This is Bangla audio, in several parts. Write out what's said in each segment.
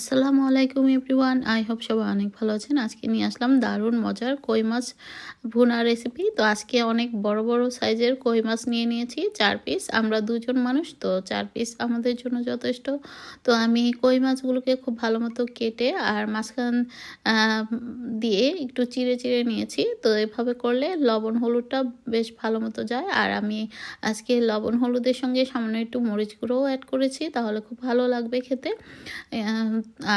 আসসালামু আলাইকুম এভরিওয়ান। আই হোপ সবাই অনেক ভালো আছেন। আজকে নিয়ে আসলাম দারুণ মজার কই মাছ ভুনা রেসিপি তো আজকে অনেক বড় বড় সাইজের কই মাছ নিয়ে নিয়েছি, চার পিস আমরা দুজন মানুষ, তো চার পিস আমাদের জন্য যথেষ্ট। তো আমি কই মাছগুলোকে খুব ভালো মতো কেটে আর মাঝখান দিয়ে একটু চিড়ে চিড়ে নিয়েছি। তো এভাবে করলে লবণ, হলুদটা বেশ ভালো মতো যায়। আর আমি আজকে লবণ, হলুদের সঙ্গে সামান্য একটু মরিচ গুঁড়োও অ্যাড করেছি, তাহলে খুব ভালো লাগবে খেতে।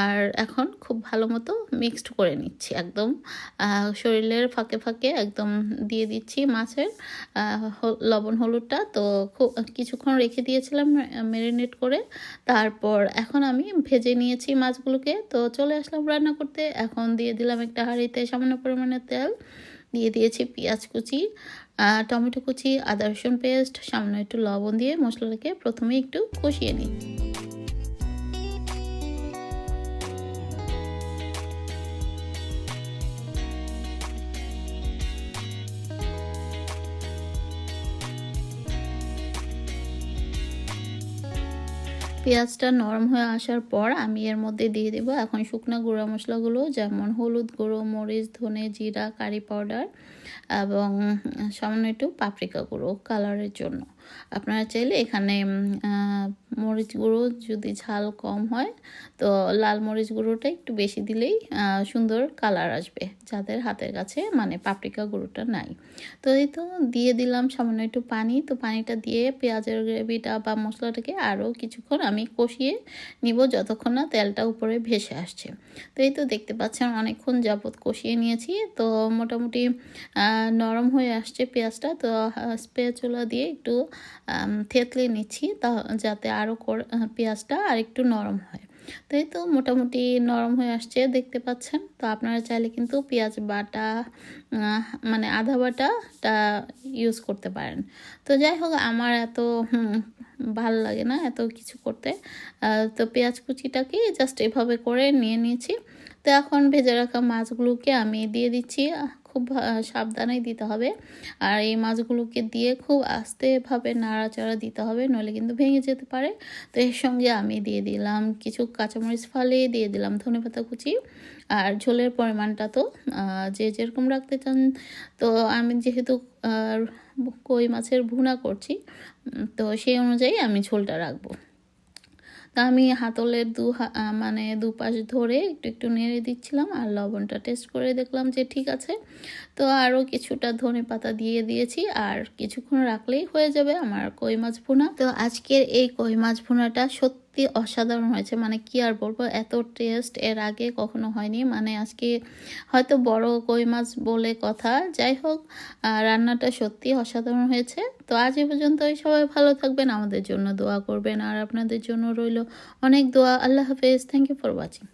আর এখন খুব ভালো মতো মিক্সড করে নিচ্ছি একদম। শরীরের ফাঁকে ফাঁকে একদম দিয়ে দিচ্ছি মাছের। লবণ, হলুদটা তো খুব, কিছুক্ষণ রেখে দিয়েছিলাম ম্যারিনেট করে। তারপর এখন আমি ভেজে নিয়েছি মাছগুলোকে। তো চলে আসলাম রান্না করতে। এখন দিয়ে দিলাম একটা হাঁড়িতে সামান্য পরিমাণে তেল। দিয়ে দিয়েছি পেঁয়াজ কুচি টমেটো কুচি, আদা রসুন পেস্ট, সামান্য একটু লবণ দিয়ে মশলাটাকে প্রথমে একটু কষিয়ে নিই। পেঁয়াজটা নরম হয়ে আসার পর আমি এর মধ্যে দিয়ে দেব এখন শুকনো গুঁড়া মশলাগুলো, যেমন হলুদ গুঁড়ো, মরিচ, ধনে জিরা, কারি পাউডার এবং সামান্য একটু পাপরিকা গুঁড়ো কালারের জন্য। আপনারা চাইলে এখানে মরিচ গুঁড়ো যদি ঝাল কম হয়, তো লাল মরিচ গুঁড়োটা একটু বেশি দিলেই সুন্দর কালার আসবে যাদের হাতের কাছে মানে পাপরিকা গুঁড়োটা নাই। তো এই তো দিয়ে দিলাম সামান্য একটু পানি, তো পানিটা দিয়ে পেঁয়াজের গ্রেভিটা বা মশলাটাকে আরও কিছুক্ষণ আমি কষিয়ে নিব যতক্ষণ না তেলটা উপরে ভেসে আসছে। তো এই তো দেখতে পাচ্ছেন অনেকক্ষণ যাবৎ কষিয়ে নিয়েছি, তো মোটামুটি নরম হয়ে আসছে পেঁয়াজটা, তো চুলা দিয়ে একটু থেতলে নিচ্ছি তা যাতে আরও পেঁয়াজটা আর একটু নরম হয়। তো এই তো মোটামুটি নরম হয়ে আসছে, দেখতে পাচ্ছেন। তো আপনারা চাইলে কিন্তু পেঁয়াজ বাটা মানে আধা বাটাটা ইউজ করতে পারেন। তো যাই হোক, আমার এত ভালো লাগে না এত কিছু করতে। তো পেঁয়াজ কুচিটাকে জাস্ট এভাবে করে নিয়ে নিয়েছি। তো এখন ভেজে রাখা মাছগুলোকে আমি দিয়ে দিচ্ছি। খুব সাবধানেই দিতে হবে। আর এই মাছগুলোকে দিয়ে খুব আস্তেভাবে নাড়াচাড়া দিতে হবে, নইলে কিন্তু ভেঙে যেতে পারে। তো এর সঙ্গে আমি দিয়ে দিলাম কিছু কাঁচামরিচ ফালিয়ে দিয়ে দিলাম ধনে পাতা কুচি আর ঝোলের পরিমাণটা তো যে যেরকম রাখতে চান। তো আমি যেহেতু কই মাছের ভুনা করছি তো সেই অনুযায়ী আমি ঝোলটা রাখব। তা আমি হাতলের দু মানে দুপাশ ধরে একটু একটু নেড়ে দিচ্ছিলাম আর লবণটা টেস্ট করে দেখলাম যে ঠিক আছে। তো আরও কিছুটা ধনে পাতা দিয়ে দিয়েছি আর কিছুক্ষণ রাখলেই হয়ে যাবে আমার কই মাছ ভুনা। তো আজকের এই কই মাছ ভুনাটা সত্যি সত্যি অসাধারণ হয়েছে। মানে কি আর বলব, এত টেস্ট এর আগে কখনো হয়নি। মানে আজকে হয়তো বড় কই মাছ বলে কথা। যাই হোক রান্নাটা সত্যি অসাধারণ হয়েছে। তো আজ এ পর্যন্তই। সবাই ভালো থাকবেন, আমাদের জন্য দোয়া করবেন। আর আপনাদের জন্য রইল অনেক দোয়া। আল্লাহ হাফেজ। Thank you for watching